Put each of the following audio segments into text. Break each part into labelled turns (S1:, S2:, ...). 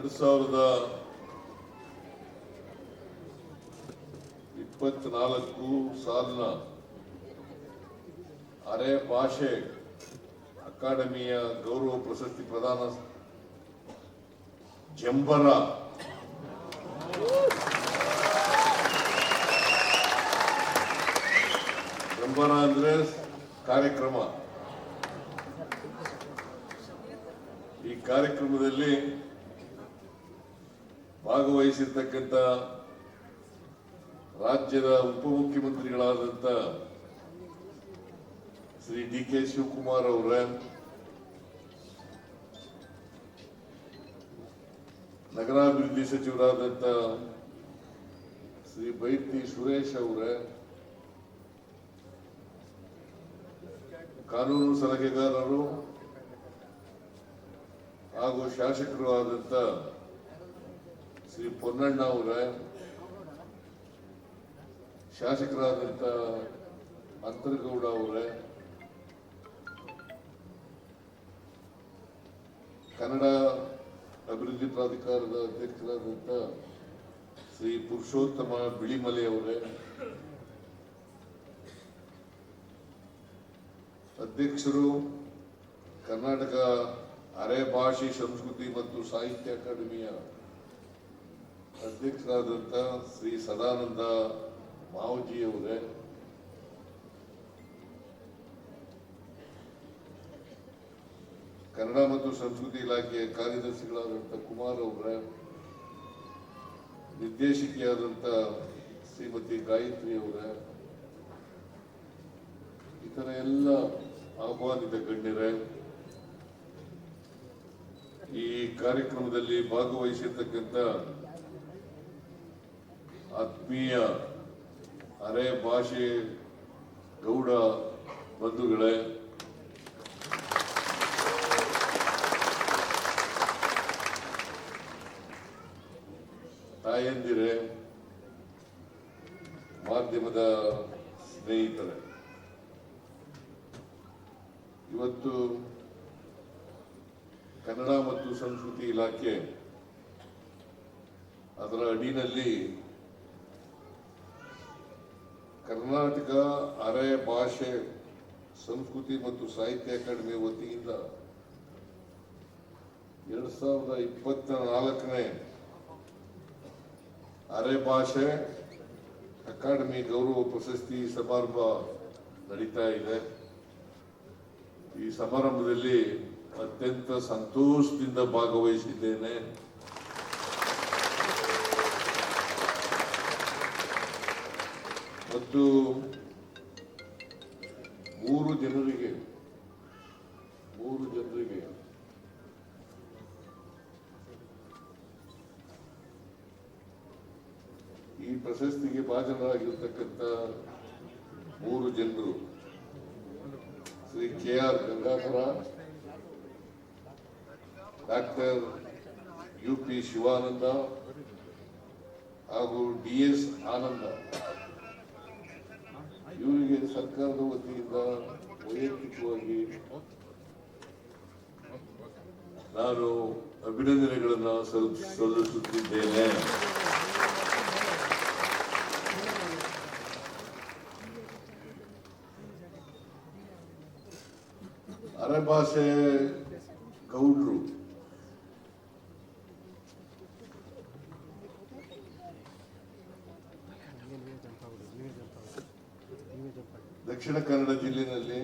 S1: ಎರಡು ಸಾವಿರದ ಇಪ್ಪತ್ನಾಲ್ಕು ಸಾಲಿನ ಅರೆ ಭಾಷೆ ಅಕಾಡೆಮಿಯ ಗೌರವ ಪ್ರಶಸ್ತಿ ಪ್ರದಾನ ಜಂಬರ. ಜಂಬರ ಅಂದ್ರೆ ಕಾರ್ಯಕ್ರಮ. ಈ ಕಾರ್ಯಕ್ರಮದಲ್ಲಿ ಭಾಗವಹಿಸಿರ್ತಕ್ಕಂಥ ರಾಜ್ಯದ ಉಪಮುಖ್ಯಮಂತ್ರಿಗಳಾದಂಥ ಶ್ರೀ ಡಿ ಕೆ ಶಿವಕುಮಾರ್ ಅವರ, ನಗರಾಭಿವೃದ್ಧಿ ಸಚಿವರಾದಂಥ ಶ್ರೀ ಬೈತಿ ಸುರೇಶ್ ಅವರ, ಕಾನೂನು ಸಲಹೆಗಾರರು ಹಾಗೂ ಶಾಸಕರು ಆದಂಥ ಶ್ರೀ ಪೊನ್ನಣ್ಣ ಅವರ ಶಾಸಕರಾದಂಥ ಅಂತರಗೌಡ ಅವರ, ಕನ್ನಡ ಅಭಿವೃದ್ಧಿ ಪ್ರಾಧಿಕಾರದ ಅಧ್ಯಕ್ಷರಾದಂಥ ಶ್ರೀ ಪುರುಷೋತ್ತಮ ಬಿಳಿಮಲೆ ಅವರೇ, ಅಧ್ಯಕ್ಷರು ಕರ್ನಾಟಕ ಅರೆ ಭಾಷೆ, ಸಂಸ್ಕೃತಿ ಮತ್ತು ಸಾಹಿತ್ಯ ಅಕಾಡೆಮಿಯ ಅಧ್ಯಕ್ಷರಾದಂಥ ಶ್ರೀ ಸದಾನಂದ ಮಾವಜಿ ಅವರೇ ಕನ್ನಡ ಮತ್ತು ಸಂಸ್ಕೃತಿ ಇಲಾಖೆಯ ಕಾರ್ಯದರ್ಶಿಗಳಾದಂಥ ಕುಮಾರ್ ಅವರೇ ನಿರ್ದೇಶಕಿಯಾದಂಥ ಶ್ರೀಮತಿ ಗಾಯತ್ರಿ ಅವರೇ, ಇತರ ಎಲ್ಲ ಆಹ್ವಾನಿತ ಗಣ್ಯರೇ, ಈ ಕಾರ್ಯಕ್ರಮದಲ್ಲಿ ಭಾಗವಹಿಸಿರ್ತಕ್ಕಂಥ ಆತ್ಮೀಯ ಅರೆ ಭಾಷೆ ಗೌಡ ಬಂಧುಗಳೇ, ತಾಯಂದಿರೆ, ಮಾಧ್ಯಮದ ಸ್ನೇಹಿತರೆ, ಇವತ್ತು ಕನ್ನಡ ಮತ್ತು ಸಂಸ್ಕೃತಿ ಇಲಾಖೆ ಅದರ ಅಡಿನಲ್ಲಿ ಕರ್ನಾಟಕ ಅರೆ ಭಾಷೆ, ಸಂಸ್ಕೃತಿ ಮತ್ತು ಸಾಹಿತ್ಯ ಅಕಾಡೆಮಿ ವತಿಯಿಂದ ಎರಡ್ ಸಾವಿರದ ಇಪ್ಪತ್ತ ನಾಲ್ಕನೇ ಅರೆ ಭಾಷೆ ಅಕಾಡೆಮಿ ಗೌರವ ಪ್ರಶಸ್ತಿ ಸಮಾರಂಭ ನಡೀತಾ ಇದೆ. ಈ ಸಮಾರಂಭದಲ್ಲಿ ಅತ್ಯಂತ ಸಂತೋಷದಿಂದ ಭಾಗವಹಿಸಿದ್ದೇನೆ. ಮತ್ತು ಮೂರು ಜನರಿಗೆ ಮೂರು ಜನರಿಗೆ ಈ ಪ್ರಶಸ್ತಿಗೆ ಭಾಜನರಾಗಿರ್ತಕ್ಕಂಥ ಮೂರು ಜನರು Shri K R Gangadhara, doctor U P Shivananda ಹಾಗೂ ಡಿ ಎಸ್ ಆನಂದ. ಇವರಿಗೆ ಸರ್ಕಾರದ ವತಿಯಿಂದ ವೈಯಕ್ತಿಕವಾಗಿ ನಾನು ಅಭಿನಂದನೆಗಳನ್ನು ಸಲ್ಲಿಸುತ್ತಿದ್ದೇನೆ. ಸಲ್ಲಿಸುತ್ತಿದ್ದೇನೆ ಅರೆಭಾಷೆ ಗೌಡ್ರು. ದಕ್ಷಿಣ ಕನ್ನಡ ಜಿಲ್ಲೆಯಲ್ಲಿ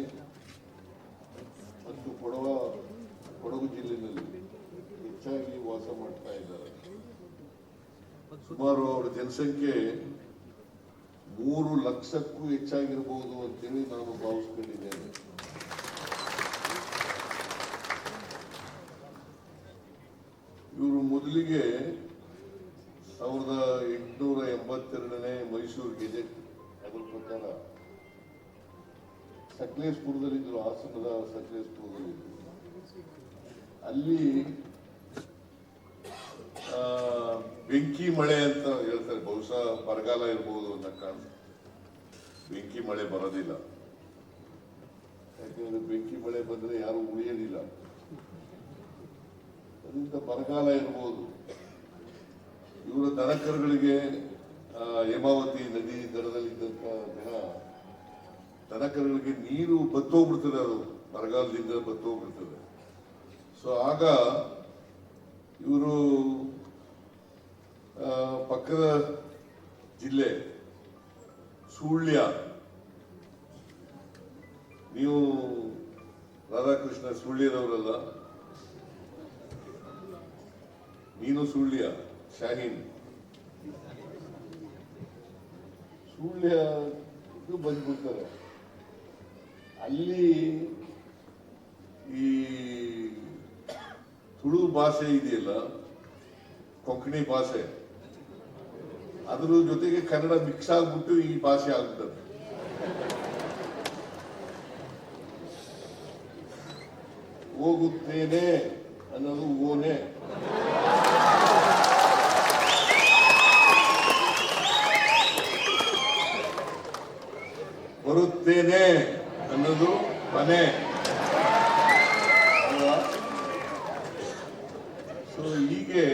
S1: ಮತ್ತು ಕೊಡವ, ಕೊಡಗು ಜಿಲ್ಲೆಯಲ್ಲಿ ಹೆಚ್ಚಾಗಿ ವಾಸ ಮಾಡ್ತಾ ಇದ್ದಾರೆ. ಸುಮಾರು ಅವರ ಜನಸಂಖ್ಯೆ ಮೂರು ಲಕ್ಷಕ್ಕೂ ಹೆಚ್ಚಾಗಿರಬಹುದು ಅಂತೇಳಿ ನಾನು ಭಾವಿಸ್ಕೊಂಡಿದ್ದೇನೆ. ಇವರು ಮೊದಲಿಗೆ ಸಾವಿರದ ಎಂಟುನೂರ ಎಂಬತ್ತೆರಡನೇ ಮೈಸೂರು ಗೆಜೆಟ್ ಅದರ ಪ್ರಕಾರ ಸಕಲೇಶ್ಪುರದಲ್ಲಿದ್ದರು ಹಾಸನದ ಸಕಲೇಶ್ಪುರದಲ್ಲಿದ್ದರು ಅಲ್ಲಿ ಬೆಂಕಿ ಮಳೆ ಅಂತ ಹೇಳ್ತಾರೆ. ಬಹುಶಃ ಬರಗಾಲ ಇರ್ಬೋದು ಅಂತ ಕಾರಣ ಬೆಂಕಿ ಮಳೆ ಬರೋದಿಲ್ಲ. ಯಾಕೆಂದ್ರೆ ಬೆಂಕಿ ಮಳೆ ಬಂದ್ರೆ ಯಾರು ಉಳಿಯೋದಿಲ್ಲ ಅದರಿಂದ ಬರಗಾಲ ಇರ್ಬೋದು. ಇವರ ದನಕರುಗಳಿಗೆ ಹೇಮಾವತಿ ನದಿ ದಡದಲ್ಲಿದ್ದಂಥ ಜನ ದನಕರುಗಳಿಗೆ ನೀರು ಬತ್ತೋಗ್ಬಿಡ್ತದೆ ಅದು. ಬರಗಾಲದಿಂದ ಬತ್ತೋಗ್ಬಿಡ್ತದೆ. ಸೊ ಆಗ ಇವರು ಪಕ್ಕದ ಜಿಲ್ಲೆ ಸುಳ್ಯ. ನೀವು ರಾಧಾಕೃಷ್ಣ ಸುಳ್ಯದವರಲ್ಲ ನೀನು ಸುಳ್ಯ, ಶಾಹೀನ್. ಸುಳ್ಯ ಬಂದ್ಬಿಡ್ತಾರೆ. ಅಲ್ಲಿ ಈ ತುಳು ಭಾಷೆ ಇದೆಯಲ್ಲ? ಕೊಂಕಣಿ ಭಾಷೆ. ಅದ್ರ ಜೊತೆಗೆ ಕನ್ನಡ ಮಿಕ್ಸ್ ಆಗ್ಬಿಟ್ಟು ಈ ಭಾಷೆ ಆಗ್ತದೆ ಹೋಗುತ್ತೇನೆ ಅನ್ನೋದು ಓನೆ. ಬರುತ್ತೇನೆ. ಅನ್ನೋದು ಮನೆ. ಸೊ ಹೀಗೆ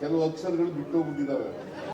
S1: ಕೆಲವು ಅಕ್ಷರಗಳು ಬಿಟ್ಟೋಗ್ಬಿಟ್ಟಿದ್ದಾವೆ